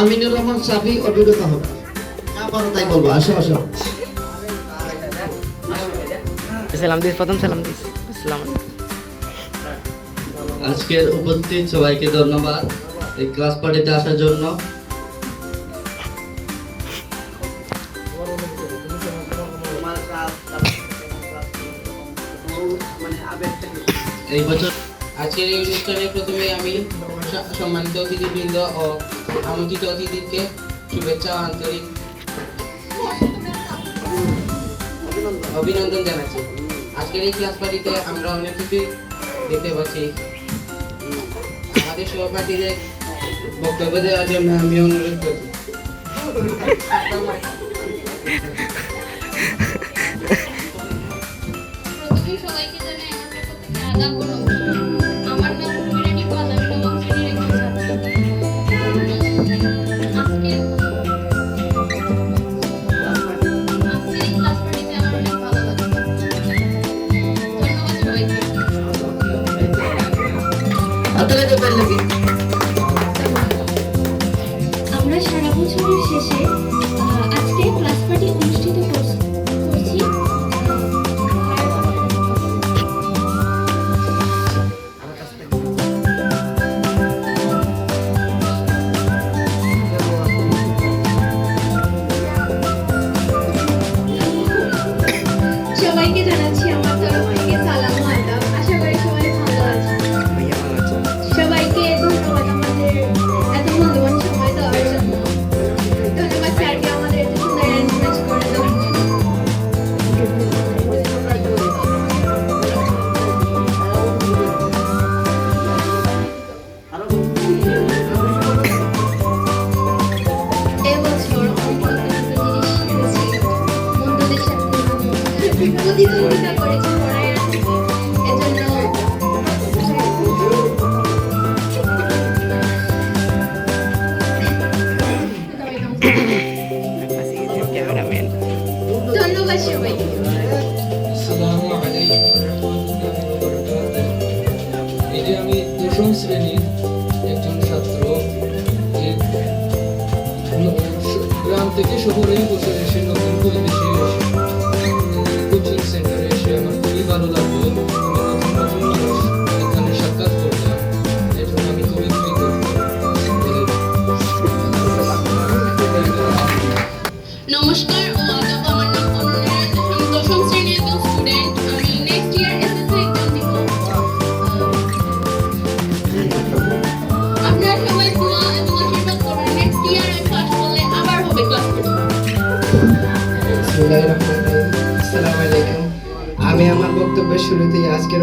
আমিনুর রহমান সাফি অভিজ্ঞতা হোক তাই বলব আসো আসো। সালাম দিস প্রথম সালাম দিস। আজকের উপস্থিত সবাইকে ধন্যবাদ। এই ক্লাস পার্টিতে আসার জন্য এই বছর আজকের এই অনুষ্ঠানে প্রথমে আমি সম্মানিত অতিথিবৃন্দ ও আমন্ত্রিত অতিথিকে শুভেচ্ছা আন্তরিক অভিনন্দন জানাচ্ছি। আজকের এই ক্লাস পার্টিতে আমরা অনেক কিছু দেখতে পাচ্ছি। আমাদের সহপাঠীদের বক্তব্য দেওয়ার জন্য আমি অনুরোধ করছি। Gracias.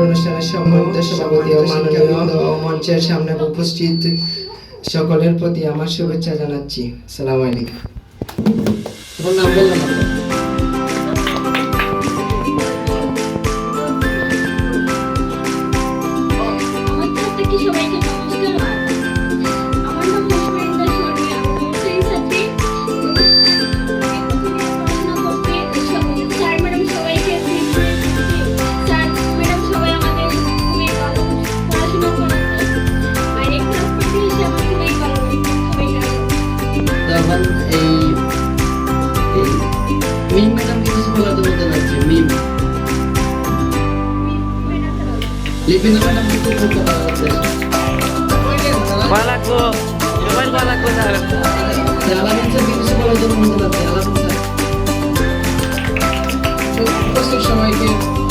অনুষ্ঠানের সম্মানিত সভাপতি ও মাননীয় মঞ্চের সামনে উপস্থিত সকলের প্রতি আমার শুভেচ্ছা জানাচ্ছি। সালাম আলাইকুম। зустрічами, які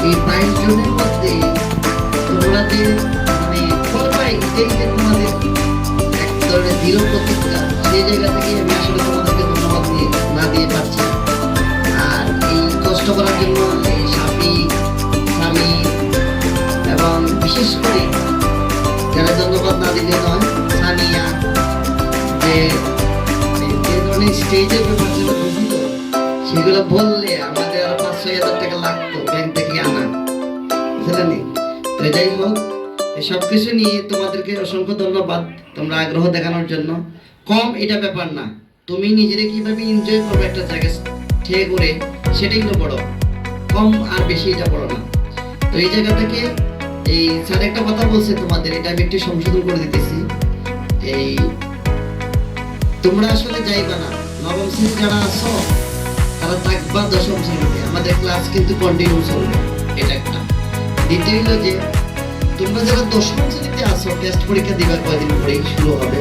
কয়েকজনের মধ্যে তোমরা যে মানে করবা এটাই যে তোমাদের এক ধরনের দৃঢ় প্রতিজ্ঞা সেই জায়গা থেকে আমি আসলে তোমাদেরকে ধন্যবাদ দিয়ে না দিয়ে পারছি। আর এই কষ্ট করার জন্য এই স্বামী স্বামী এবং বিশেষ করে যারা ধন্যবাদ না দিলে নয়, সানিয়া, যে ধরনের স্টেজের বুঝিত সেগুলো বললে আমাদের আরও পাঁচ ছয় হাজার টাকা লাগতো ব্যাংক থেকে আনা। বুঝলেন তো যাই হোক সব কিছু নিয়ে তোমাদেরকে অসংখ্য ধন্যবাদ তোমরা আগ্রহ দেখানোর জন্য। কম এটা ব্যাপার না, তুমি নিজেরে কীভাবে এনজয় করবে একটা জায়গায় ঠিক করে সেটাই তো বড়। কম আর বেশি এটা বড় না। তো এই জায়গা থেকে এই স্যার একটা কথা বলছে তোমাদের, এটা আমি একটু সংশোধন করে দিতেছি। এই তোমরা আসলে যাইবা না। নবম শ্রেণি যারা আছো তারা থাকবা দশম শ্রেণীতে আমাদের ক্লাস কিন্তু কন্টিনিউ চলবে এটা একটা। দ্বিতীয় হলো যে, তোমরা যারা দশম শ্রেণীতে আছো টেস্ট পরীক্ষা দিবার কয়দিন পরেই শুরু হবে,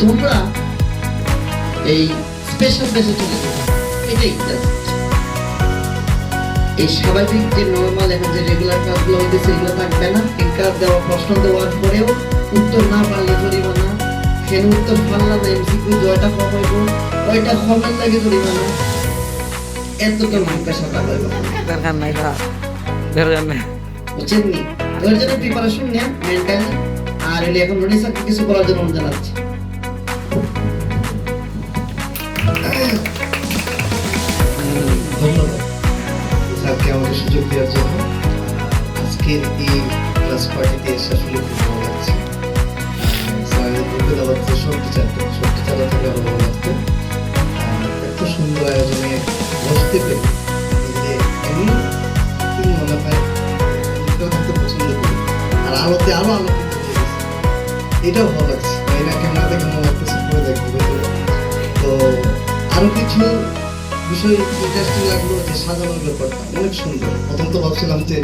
তোমরা এই স্পেশাল চলে যাবে। এটাই এই স্বাভাবিক যে নর্মাল এখন যে রেগুলার থাকবে না। এই কাজ দেওয়া, প্রশ্ন দেওয়ার পরেও উত্তর না পারলে জরিমানা সেন উত্তর পারলাম না এমসিকিউ জয়টা কম হইব ওইটা কমের লাগে এতটা মান পেশা হইব দরকার নাই তা দরকার নাই। বুঝছেন নি? ওর জন্য প্রিপারেশন নেন মেন্টালি আর এলে এখন কিছু করার জন্য জানাচ্ছি ধন্যবাদ। স্যারকে আমাকে সুযোগ দেওয়ার জন্য। আজকের এই ক্লাস পার্টিতে এসে আসলে খুব ইন্টারেস্টিং লাগল, যে সাজানোর ব্যাপারটা। অনেক সুন্দর। প্রথম তো ভাবছিলাম যে,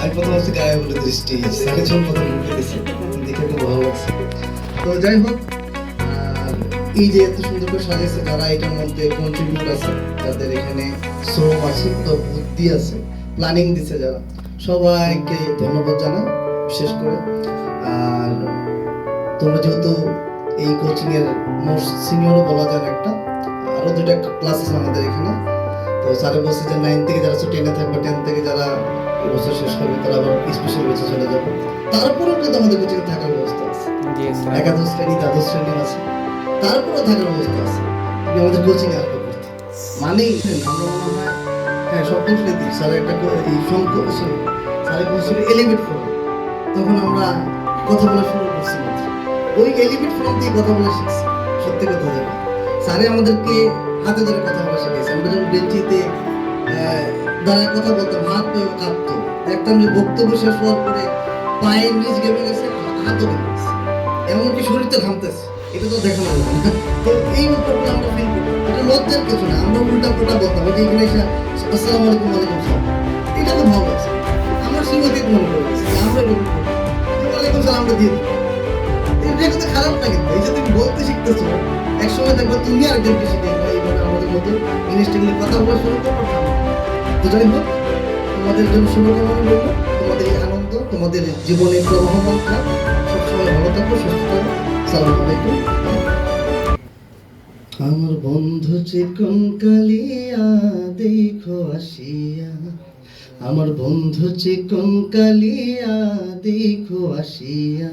আমি প্রথম ভাবছি গায়ে বলে দৃষ্টি, স্যারের যখন প্রথম মুখে দিচ্ছে দেখে খুব ভালো লাগছে। তো যাই হোক এই যে এত সুন্দর করে সাজিয়েছে যারা এটার মধ্যে কন্ট্রিবিউট আছে যাদের এখানে শ্রম আছে, তো বুদ্ধি আছে প্ল্যানিং দিছে যারা। সবাইকে ধন্যবাদ জানাই, বিশেষ করে। আর তোমরা যেহেতু এই কোচিং এর মোস্ট সিনিয়রও বলা যায় একটা, আরও দুটা ক্লাস আছে আমাদের এখানে। তো স্যারে বলছে যে নাইন থেকে যারা টেনে থাকবে টেন থেকে যারা এবছর শেষ করবে তারা আবার স্পেশাল বেঁচে চলে যাবে। তারপরেও কিন্তু আমাদের কোচিং থাকার ব্যবস্থা আছে। একাদশ শ্রেণি দ্বাদশ শ্রেণি আছে। তারপরেও থাকার ব্যবস্থা আছে। তুমি আমাদের কোচিং আসবে করতে। মানে আমরা মনে হয় হ্যাঁ সপ্তম স্যার একটা এই সংখ্য সরি স্যারের বলছিল এলিমেন্ট ফোন তখন আমরা কথা বলা শুরু করছি ওই এলিমেন্ট ফোন দিয়ে কথা বলা শিখছি। সত্যি কথা যেটা স্যারে আমাদেরকে হাতে ধরে কথা বলা শিখেছে যখন বেঞ্চিতে দাঁড়ায় কথা বলতাম হাত পেয়ে কাঁপতো দেখতাম যে বক্তব্য শেষ হওয়ার পরে পায়ের নিচ গেমে গেছে, হাতও গেমে গেছে। এমনকি শরীরটা ঘামতেছে। এটা তো দেখানো যাবে তো এই ব্যাপারটা আমরা ফিল করি। এটা লজ্জার কিছু না, আমরা উল্টা পুল্টা বলতাম যে এখানে এসে, আসসালামু আলাইকুম, ওয়ালাইকুম সালাম। এটা তো ভালো আছে। আমার সীমাতীত মনে করে গেছি আমরা এরকম ওয়ালাইকুম সালাম আমরা দিয়ে দিই এটা কিন্তু খারাপ না কিন্তু, এই যে তুমি বলতে শিখতেছো এক সময় দেখব তুমি আর আরেকজনকে শিখে আমাদের মধ্যে ইংলিশটা কথা বলা শুরু করব তো যাই হোক, তোমাদের জন্য শুভকামনা রইল। তোমাদের এই আনন্দ, তোমাদের জীবনের প্রবাহমান থাক সবসময় ভালো থাকো, সুস্থ থাকো। সালাম আলাইকুম। আমার বন্ধু চিকন কালিয়া, দেখো আসিয়া। আমার বন্ধু চিকন কালিয়া, দেখো আসিয়া।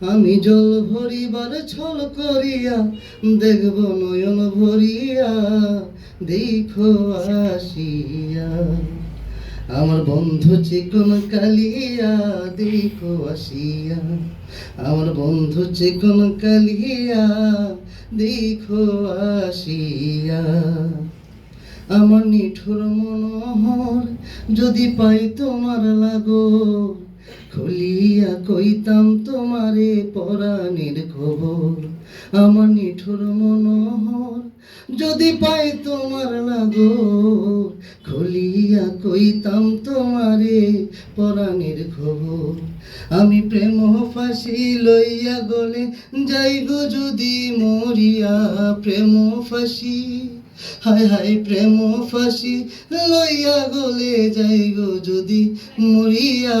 আমি জল ভরিবার ছল করিয়া দেখব নয়ন ভরিয়া, দেখো আসিয়া। আমার বন্ধু চিকন কালিয়া, দেখো আসিয়া। আমার বন্ধু চিকন কালিয়া, দেখো আসিয়া। আমার নিঠুর মনোহর যদি পাই তোমার লাগো খুলিয়া কইতাম তোমারে পরাণের খবর, আমার নিঠুর মনোহর যদি পাই তোমার লাগো খুলিয়া কইতাম তোমারে পরাণের খবর, আমি প্রেম ফাঁসি লইয়া গলে যাইব যদি মরিয়া। প্রেম ফাঁসি, হায় হায় প্রেম ফাঁসি লইয়া গলে যাইব যদি মরিয়া।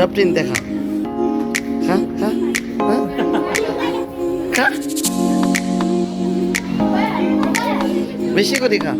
সব দেখা। খা খা খা খা। বেশি করে খা।